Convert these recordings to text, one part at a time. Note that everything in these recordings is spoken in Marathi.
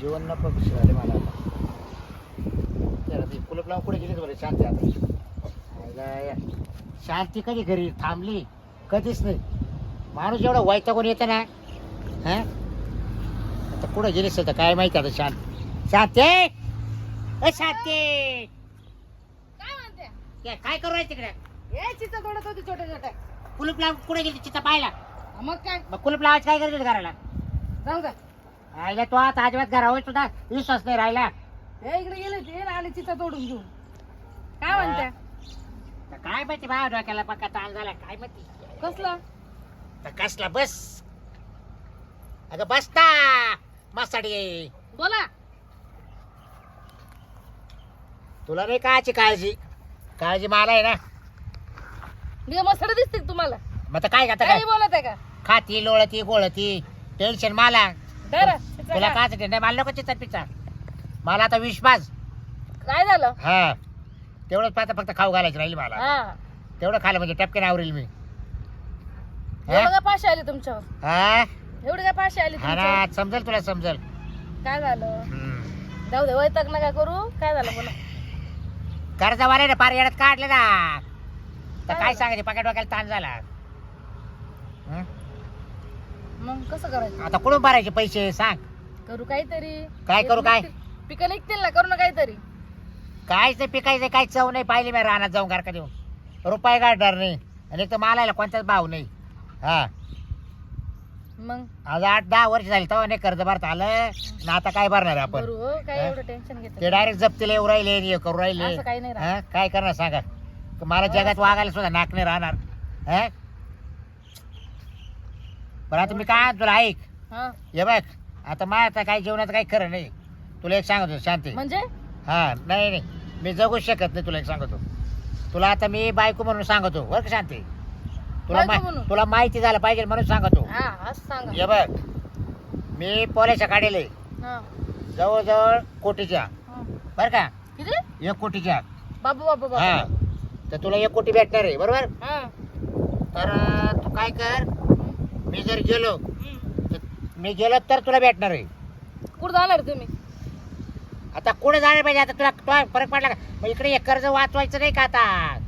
जेवण नको झाले मला आता. त्याला ते कुलप लावून कुठे गेलीच बरं? शांती आता. शांती कधी घरी? थांबली? कधीच नाही. माणूस एवढा वैतागून येतं ना? हा? आता कुठं गेलीस तर काय माहिती आता शांत. शांती ए शांती काय म्हणते? ते काय करू राहील तिकडे? हे चिचा तोडत होती छोटे छोटे कुलूप लावून कुठे गेली चित्ता पाहिला मग काय? मग कुलूप लावायचं काय करायचं घराला? जाऊ द्या. आईला तो आता अजिबात घरावर सुद्धा विश्वास नाही राहिला. हे इकडे गेले ते आणि चिचा तोडून घेऊन. काय म्हणत्या तर काय माहिती बाहेर डोक्याला पक्का ताण झाला काय माहिती. कसला? तर कसला बस? अगं बस ना मस्ताडी बोला. तुला नाही कायची काळजी. काळजी मला आहे ना. मी मसड दिसते का तुम्हाला? मग आता काय आता काय? काही बोलत आहे का? खाती लोळती गोळती टेन्शन मला. धरा, तुला. काच टेन्शन मला नको चिचा पिचा मला आता विश्वास. काय झालं? हा. तेवढंच पाहता फक्त खाऊ घालायची राहील मला. हा. तेवढं खाल्लं म्हणजे टपके आवरेल मी. एवढं हा? काय पाशे आले तुमच्यावर? हा? एवढे काय पाशे आले हा तुमच्यावर? ना समजेल तुला समजेल. काय झालं? हम्म. जाऊ दे वैताग नका करू. काय झालं बोला. कर्जवाले ना पार येण्यात काढले ना. तर काय काय? सांगायचे? पाकिट डोक्याला ताण झाला? मग कसं करायचं? आता कुठून भरायचे पैसे सांग. करू काहीतरी. काय करू काय? पिकं निघतील ना करू ना काहीतरी. कायच पिकायचं काय चव नाही पाहिली मी रानात जाऊन गारका देऊन. रुपये गाडणार नाही. आणि एक तर मालायला कोणताच भाव नाही. हा. मग? आज आठ दहा वर्ष झाली तेव्हा नाही कर्ज भरता आलं. ना आता काय भरणार आपण? करू हो काय हा? एवढं टेन्शन ते घेत डायरेक्ट जप्तीला येऊ राहिले आणि हे करू राहिले. असं काही नाही राहत. हा? काय करणार सांगा. मला जगात वागायला सुद्धा नाक नाही राहणार. हा? बरं आता मी काय तुला ऐक. हा. हे बघ आता मा आता काही जेवणाचं काही खरं नाही. तुला एक सांगतो शांती. म्हणजे? हा नाही नाही. मी जगूच शकत नाही तुला एक सांगतो. तुला आता मी बायको म्हणून सांगतो बरं का शांती? तुला बायको मा- म्हणून? तुला माहिती झालं पाहिजे म्हणून सांगतो. हा असं सांगा. हे बघ मी पोल्याच्या काढले. हा. जवळजवळ कोटीच्या. हा. बरं का? किती? एक कोटीच्या. बाबू बाबू हा. तर तुला एक कोटी भेटणार आहे बरोबर? हा. तर अं, तू काय कर मी जर गेलो. तर मी गेलो तर तुला भेटणार आहे. कुठं जाणार तुम्ही? आता कुठे जाणार पाहिजे? आता तुला तुला फरक पडला का? मग इकडे हे कर्ज वाचवायचं नाही का आता?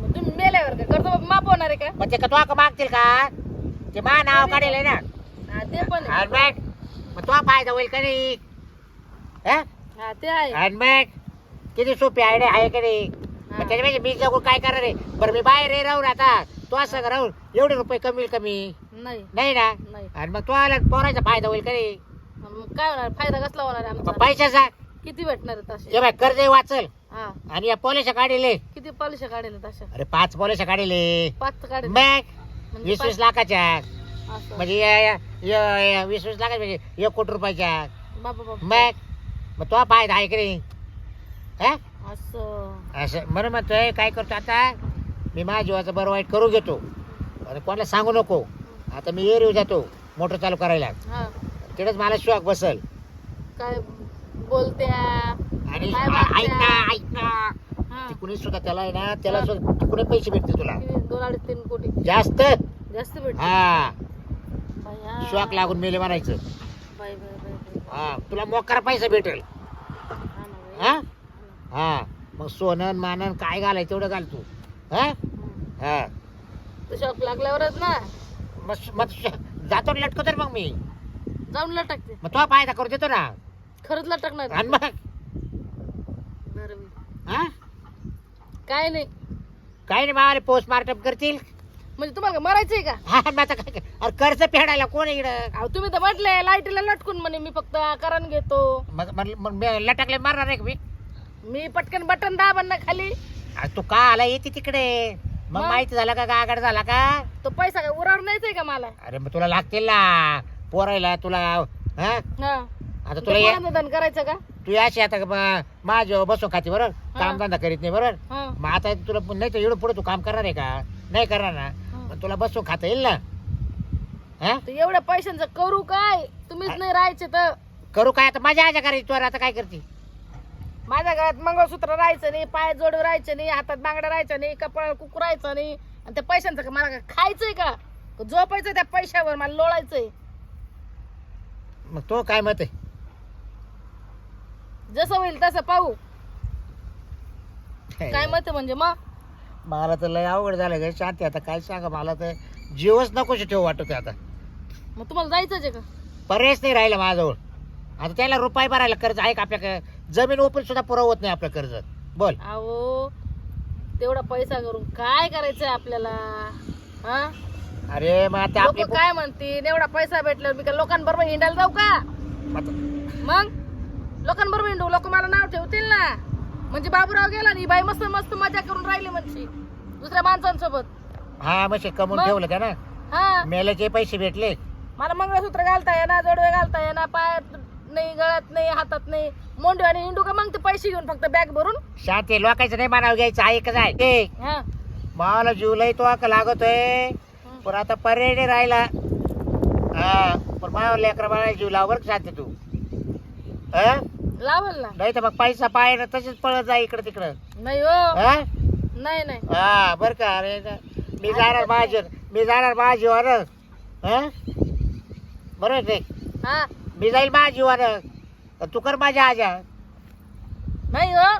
मग तुम्ही मेल्यावर का कर्ज माफ होणार आहे का? मग ते का तुला मागतील का? ते मा नाव काढेल आहे ना. हा ते पण आहे. आणि मग? तुला फायदा होईल का नाही? हा? हा ते आहे. मग? किती सोपी आयडिया आहे का नाही. मग त्याच्यापेक्षा मी जगून काय करणार आहे? बरं मी बाहेर आहे राहून आता. तू असं का राहून एवढे रुपये कमी कमी नाही. नाही ना? नाही. आणि मग तो आला पोराचा फायदा होईल का मग काय होणार? फायदा कसला होणार मग आमचा? पैशाचा? किती भेटणार आहे तसे हे बाय कर्ज वाचल. हा. आणि या पोलिशा काढले किती पॉलिश काढेल तशा अरे पाच पोलिशा काढले पाच काढेल. मग म्हणजे वीस वीस पाच- लाखाच्या. असं. म्हणजे या- या- या- या वीस वीस लाखाच्या म्हणजे एक कोटी रुपयाच्या. बाबा बाबा मग मग तो फायदा आहे की हा? असं. असं. म्हणून म्हणतोय काय करतो आता? मी माझ्या जीवाचं बरं वाईट करू घेतो. आणि कोणाला सांगू नको. आता मी एरिव जातो मोटर चालू करायला. हा. मला शॉक बसल. काय बोलत्या? आणि काय आ-? ऐक ना ऐक ना. हा. तिकडे सुद्धा त्याला आहे ना त्याला सुद्धा तिकडे पैसे भेटतील तुला? किती? दोन अडीच तीन कोटी. जास्त? जास्त भेटत हा. शॉक लागून मेले म्हणायचं. हा तुला मोकार पैसा भेटेल. हा. हा? मग सोनन मानन काय घालाय तेवढं घाल तू. हा. हा. शॉक लागल्यावरच ना. मग जातो ना लटकतो मग मी. जाऊन लटकते. मग तो फायदा करू देतो ना. खरंच लटकणार. आणि मग? बरं बाई. हा? काय नाही. काही नाही मावाले पोस्टमार्टम करतील. म्हणजे तुम्हाला मरायचंय का? हा मग आता काय अरे कर्ज फेडायला कोण आहे इकडं? अहो तुम्ही तर म्हटले लाईटीला लटकून म्हणे मी फक्त करण घेतो. मग मग मग मी लटकले मारणार आहे का मी? मी पटकन बटन दाबन ना खाली. अरे तू का आला? येते तिकडे. मग मग? माहिती झालं का? गागड झाला का? तो पैसा काय उरावर नाहीच का मला? अरे मग तुला लागतील ना. पोरायला तुला हा? हा. आता तुला ये- धन करायचं का? तू याशी आता माझ्या बसून खाती बरोबर? कामधंदा करीत नाही बरोबर? हा. मग आता तुला नाही तर एवढं पुढे तू काम करणार आहे का? नाही करणार ना. हा. मग तुला बसून खाता येईल ना. हा? तर एवढ्या पैशांचं करू काय? तुम्हीच नाही राहायचे तर. करू काय? आता माझ्या आजा करायची तू आता काय करते? माझ्या घरात मंगळसूत्र राहायचं नाही पाय जोड राहायचं नाही हातात बांगडा राहायचं नाही कपाळ कुकू राहायचं नाही. आणि त्या पैशांचं का मला खायचंय का? झोपायचं त्या पैशावर मला लोळायचंय. मग तो काय मत आहे? जसं होईल तसं पाहू. काय मत म्हणजे मग? मला तर लय अवघड झालं ग. शांती आता काय सांगा मला तर. जीवच नकोशी ठेव वाटत आता. मग तुम्हाला जायचंच आहे का? पर्यायच नाही राहिला माझ्याजवळ. आता त्याला रुपये भरायला कर्ज आहे का आपल्याकडे? जमीन ओपन सुद्धा पुरवत नाही आपलं कर्ज बोल. अहो तेवढा पैसा करून काय करायचंय आपल्याला? हा? अरे मग आता लोक आपली काय म्हणतील? एवढा पैसा भेटल्यावर मी काय लोकांबरोबर हिंडायला जाऊ का? आता- मग? लोकांबरोबर हिंडू लोक मला नाव ठेवतील ना? म्हणजे बाबूराव गेला आणि ही बाई मस्त मस्त मजा करून राहिली म्हणजे दुसऱ्या माणसांसोबत. हा मग कमवून मग? ठेवलं त्या ना? हा. मेल्याचे पैसे भेटले. मला मंगळसूत्र घालता येणार जोडवे घालता येणार पायात नाही गळ्यात नाही हातात नाही. मोंडी आणि हिंडू का मग ते पैसे घेऊन फक्त बॅग भरून? शांती लोकांचं नाही मानावं घ्यायचं आहे का जाय ए, हा. मला जुलै तो का लागतोय. पण आता पर्याय नाही राहिला. हा पण माझ्या लेकरा मला जीव लाव बरं का शांती तू? हा? लावल ना. नाही तर मग पैसा पाय तसेच पळत जा इकडं तिकडं. नाही हो. हा? नाही नाही. हा बर का अरे. मी जाणार माझ्या मी जाणार माझ्या जीवानं हा? बरोबर आहे हा. मी जाईल माझ्या जीवानं तू कर माझ्या आजा नाही हो.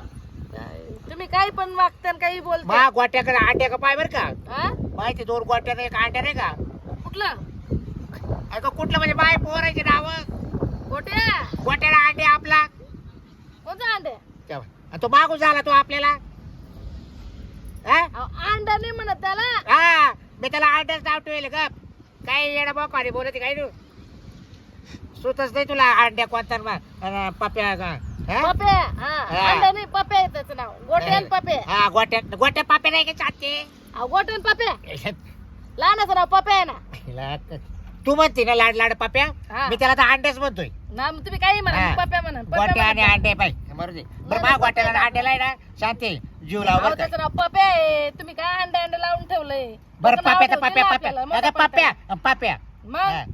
तुम्ही काही पण वागता आणि काही बोलता मा गोट्याकडे अंड्या का पाय बर का? हा? माहिती दोन गोट्याने एक अंड्या नाही का? कुठलं? अगं कुठलं म्हणजे माय पोरायचे नाव? गोट्या? गोट्याला अंडे आपला? कोणता अंडे तेव्हा. आणि तो मागून झाला तो आपल्याला. हा? अंडा नाही म्हणत त्याला. हा. मी त्याला अंड्याच नाव ठेवले ग काय येणं बघ आणि बोलत काय तू सुतच नाही तुला अंड्या कोणता मा- अन पप्या का हा? पप्या हा. हा. अंडा नाही पप्या आहे त्याचं नाव. गोट्या आणि पप्या. हा गोट्या गोट्या पाप्या नाही का चालते अहो गोट्या आणि पप्या. लहानाचं नाव पप्या आहे ना. तू म्हणते ना लाड लाड पाप्या? हा. मी त्याला तर अंड्याच म्हणतोय. ना मग तुम्ही काही म्हणा हा. मी पप्या म्हणा. गोट्या आणि अंडे पाय बरोबर आहे. बरं मा गोट्याला आणि अंड्याला आहे ना. शांती जीव लाव बरं का. त्याचं नाव पप्या आहे. तुम्ही काय अंडा अंडा लावून ठेवलंय? बरं त्याचं नाव पाप्या तर ठेवतील पाप्या ना पाप्या अगं पाप्या. पाप्या. मग? हा.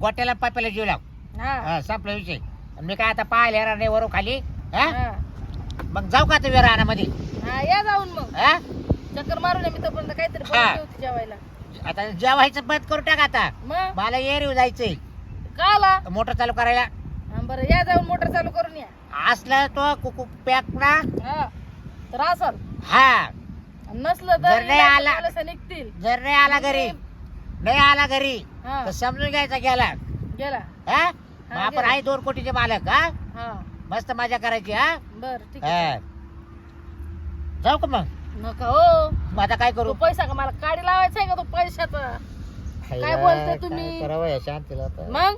गोट्याला पाप्याला जीव लाव. हा. हा संपला विषय. मी काय आता पाहायला येणार नाही वरून खाली हा? हा. मग जाऊ का तुम्ही रानामध्ये? हा या जाऊन मग. हा? चक्कर मारून या मी तोपर्यंत काहीतरी हा. ठेवते जेवायला. आता जेवायचं बंद करू टाका आता. मग? मला एरिव जायचंय. का आला? मोटर चालू करायला. हा, बरं या जाऊन मोटर चालू करून या. असलं तो कुकू पॅक ना. हा तर असल. हा. नसलं जर तर नाही आला- निघतील. जर नाही आला घरी नाही आला घरी हा. तर समजून घ्यायचा गेला. गेला. हा? मग आपण गेला. आहे दोन कोटीचे मालक हा? हा. मस्त मजा करायची हा? बर ठीक आहे. हा. जाऊ का मग? नका हो. मग आता काय तो करू पैसा का मला काढी लावायचा आहे का तो पैशाचा? काय बोलते तुम्ही? काय करावं या शांतीला आता? मग?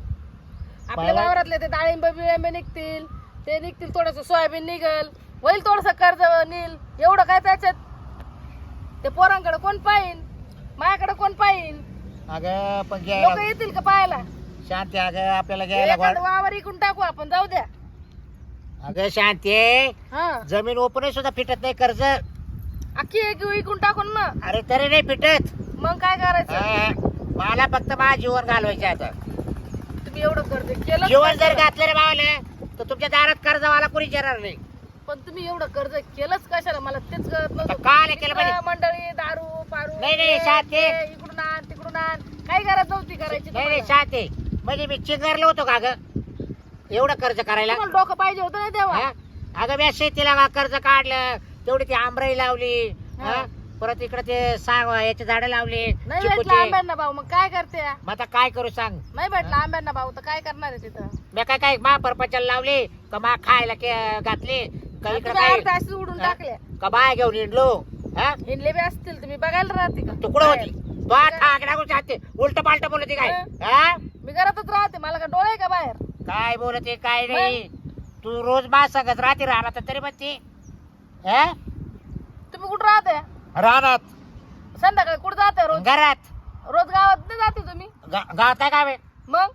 आपल्या पाहिलं? वावरातले ते डाळिंब बिळिंब निघतील. ते निघतील थोडस सोयाबीन निघल. होईल थोडस कर्ज निल. एवढं काय त्याच्यात? ते पोरांकडे कोण पाहिन? माझ्याकडे कोण पाहिन? अगं पण लोक घ्यायला येतील का पाहायला? शांती अगं आपल्याला घ्यायला एखादं गोड वावर इकून टाकू आपण जाऊ द्या. अगं शांती हा. जमीन ओपन सुद्धा फिटत नाही कर्ज. अख्खी एक इकून टाकून ना. अरे तरी नाही फिटत. मग काय करायचं? हा. मला फक्त माझं जीवन घालवायचे आता. तुम्ही एवढं कर्ज केलं जीवन जर घातलं रे बावले तर तुमच्या दारात कर्जवाला कोणी येणार नाही. पण तुम्ही एवढं कर्ज केलंच कशाला? मला तेच कळत नव्हतं. का नाही केलं मित्र, मंडळी दारू पारू नाही, नाही, हे, शांत. ते, आहे. इकडून आण तिकडून आण. काही गरज नव्हती करायची नाही नाही तुम्हाला. शांती. म्हणजे मी चिंगारलो होतो का ग? एवढं कर्ज करायला. तुम्हाला डोकं पाहिजे होतं ना तेव्हा. हा? अगं मी शेतीला कर्ज काढलं तेवढी ती आंबराई लावली हा. हा? परत इकडे ते साग याचे झाडं लावली नाही भेटला चिकूचे. आंब्यांना भाऊ मग काय करते? मग आता काय करू सांग? नाही भेटला आंब्यांना भाऊ तर काय करणार आहे तिथं? मी काय काय मा परपंचाला लावली का मा खायला के- घातली का इकडे तुम्ही काय अर्धा अशीच उडून हा? टाकल्या. का बाय घेऊन हिंडलो हा? हिंडले बी असतील तुम्ही बघायला राहते का? तू कुठं होती? तो चाहते उलट पालट बोलते काय? हा? मी घरातच राहते. मला का डोळे आहे का बाहेर? काय बोलते काय नाही. तू रोज मा सांगत राहते राहणार तरी म्हणते. हा? तुम्ही कुठं राहते? राहणार संध्याकाळी कुठं जाते रोज? घरात. रोज गावात नाही जाते तुम्ही? गा- गावात काय काम आहे मग?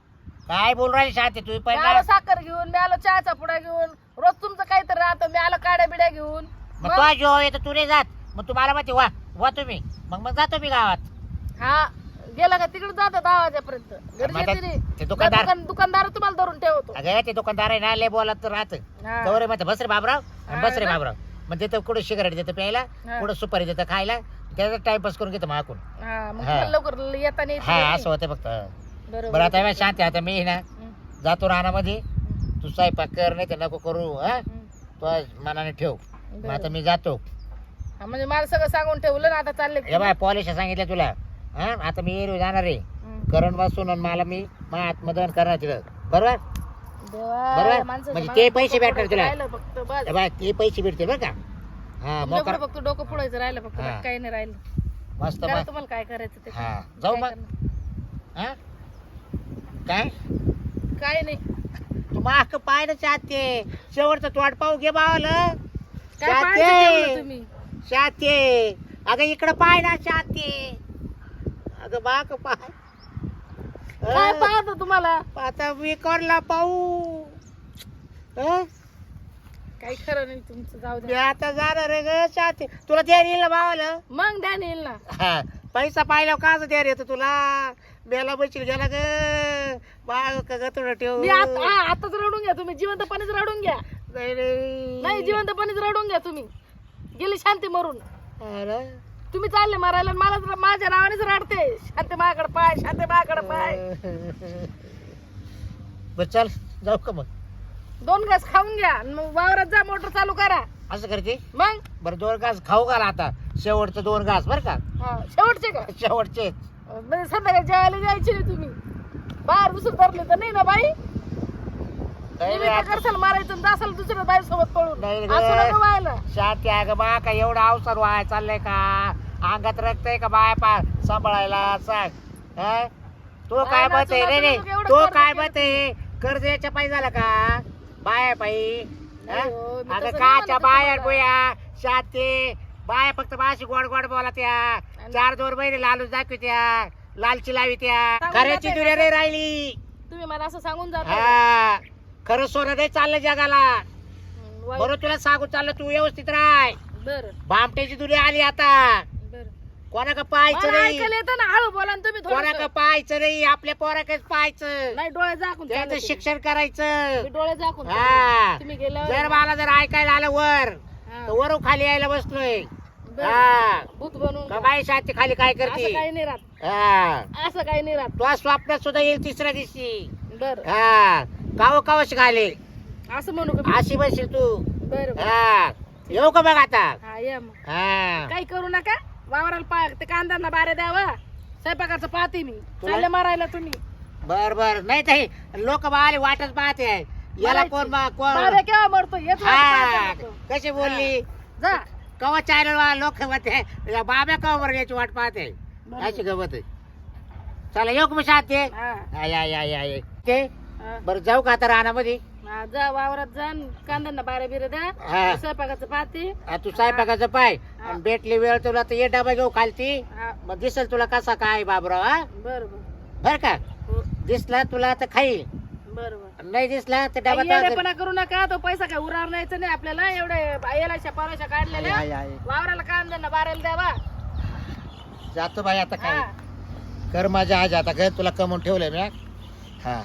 काय बोल राहिली शांती? तू मी पहिला आलो साखर घेऊन मी आलो चहाचा पुडा घेऊन रोज तुमचं काहीतरी राहतं मी आलो काड्या बिड्या घेऊन. मग मग? तो जो येतो तू नाही जात. मग तुम्हाला माहिती वा वा तुम्ही. मग मग जातो मी गावात. हा गेला का तिकडे जातात दहा वाजेपर्यंत घरी मग आता येते नाही. ते दुकानदार- दुकान- दुकानदार तुम्हाला धरून ठेवतो अगं ते दुकानदार आहे ना लय बोलत राहत हा. कवर म्हणते बस रे बाबराव हा बस रे ना? बाबराव मग देतो कुठं सिगारेट देतं प्यायला हा. कुठं सुपारी देतं खायला त्याचा टाइमपास करून घेतो माकून हा मग हा. तुम्हाला लवकर येता नाही येत हा. असं होतं फक्त बरोबर बरं आता मी शांती आता मी ना जातो रानामध्ये तू स्वयंपाक कर नाही तर नको करू हा. तो मनाने ठेव मग आता. मी जातो हा, म्हणजे मला सगळं सांगून ठेवलं ना आता चालले हे बाय पॉलिश सांगितलं तुला हा आता मी एरवी जाणार आहे. करण बसून आणि मला मी माझ्या आत्मदहन करणार तिथं. बरोबर? देवा, बरोबर? म्हणजे ते पैसे भेटणार तुला. राहिलं फक्त बस. हे बाय ते पैसे भेटतील बरं का? हा मोकर पुढं फक्त डोकं पुढायचं राहिलं फक्त हा. बाकी काही नाही राहिलं. मस्त करा मग तुम्हाला काय करायचं ते. हा जाऊ काय मग. करणार? हा? काय? काय नाही. तू पाय ना चाहते शेवटचं तोड पाहू घे बावलं काय. पाहायचं जेवलं तुम्ही? शाते. अगं इकडं पाय ना शाते. अगं माक पाय काय अं, पाहतो तुम्हाला? आता मी करला पाहू. अं? काही खरं नाही तुमचं जाऊ मी द्या आता जाणार आहे ग शाते. तुला द्या येईल बावलं मग द्या येईल ना. हा पैसा पाहिल्यावर काच द्या येतो तुला? मेला बशील गेला ग. बाग का ग तुला ठेव मी आता हा, आताच रडून घ्या तुम्ही जिवंतपणेच रडून घ्या. नाही, नाही. नाही जिवंतपणेच रडून घ्या तुम्ही. गेली शांती मरून. अरे. तुम्ही चालले मारायला आणि मला तर माझ्या नावानेच रडते. शांती माझ्याकडे पाय शांती माझ्याकडे पाय. बर चल जाऊ का मग? दोन घास खाऊन घ्या आणि मग वावरात जा मोटर चालू करा. असं करते? मग? बरं दोन घास खाऊ घाल आता. शेवटचं दोन घास बर का? हा, शेवटचे का? शेवटचे म्हणजे संध्याकाळी जेवायला जायचे तुम्ही. बाहेर दुसरं धरले तर नाही ना बाई? नाही तुम्ही रे, काय करसाल मारायचं आणि जासाल दुसऱ्या बाई सोबत पळून. नाही रे. असं नका व्हायला. शांती आहे ग बा का एवढा अवसर व्हाय चाललंय का? अंगात रक्त आहे का बाय पा सांभाळायला? सांग. हा? तो काय बाय मत आहे रे रे नाचून एवढं तो कर्ज काय केलं मत आहे कर्ज याच्या पायी झाला का? बाय पायी? नाही हो, मी अगं तसं नाही काच्या म्हणत बाया तुम्हाला. गोया शाते. बाया फक्त बाशी गोड गोड बोला त्या. चार दोन महिने लालू दाखवित्या लालची लावित्या सांगून खऱ्याची जाते दुनिया का? नाही राहिली. तुम्ही मला असं सांगून जाता हा. खरं सोनं नाही चाललं जगाला. बरोबर तुला सांगून चाललं तू व्यवस्थित बरं. बामट्याची दुनिया आली आता. बरं. कोणा का पाहायचं नाही. ऐकायला येतं ना हळू बोला ना तुम्ही कोणा थोडंसं. का पाहायचं नाही आपल्या पोराकच पाहायचं. नाही डोळे झाकून त्याचं. शिक्षण करायचं. डोळे झाकून हा. तुम्ही जर मला जर ऐकायला आलं वर तर वरून खाली यायला बसलोय. हा. भूत बनवून का बाई शांती खाली काय असं करते? काही नाही राहत. हा. असं काही नाही राहत. तो स्वप्नात सुद्धा येईल तिसऱ्या दिवशी. बर. हा. काव कावच घाले असं म्हणू का मी? अशी बसशील तू. बरं बरं. हा. येऊ का बघ आता? हा या मग. हा. काही करू नका. वावराला पा ते कांद्यांना बारे द्यावा. स्वयंपाकाचं पाहते मी. तुला- चालले मारायला तुम्ही. बर बर. नाही तर लोक आले वाटच पाहते. याला. कोण बारे कोण केव्हा मरतो? हेच वाट हा. पाहते लोकं. कशी बोलली? जा. कवा चॅनल लोक म्हणते या बाब्या कवा बरं याची वाट पाहते. अशी गमत आहे. चला येऊ का मग शांती? हा. ते हा. बरं जाऊ का आता रानामध्ये? हा, जा वावरात जा आणि कांद्यांना बारे बिरे द्या. हा. स्वयंपाकाचं पाहते. आ, तू स्वयंपाकाचं पाय. हा. आणि भेटली वेळ तुला तर ये डबा घेऊ खालती. हा. मग दिसेल तुला कसा काय बाबराव हा? बरं बरं. बर का? हो. दिसला तुला तर खाईल. बरं बरं. नाही दिसला तर डबा काही येडेपणा करू नका तो पैसा काय न्यायचा नाही आपल्याला. एवढे याला पाराशा आहे, काढलेल्या आहे. वावराला कांद्यांना बारायला द्यावा. जातो बाई आता काय. हा. कर माझ्या आज आता घर तुला कमवून ठेवलंय मी हा. हा.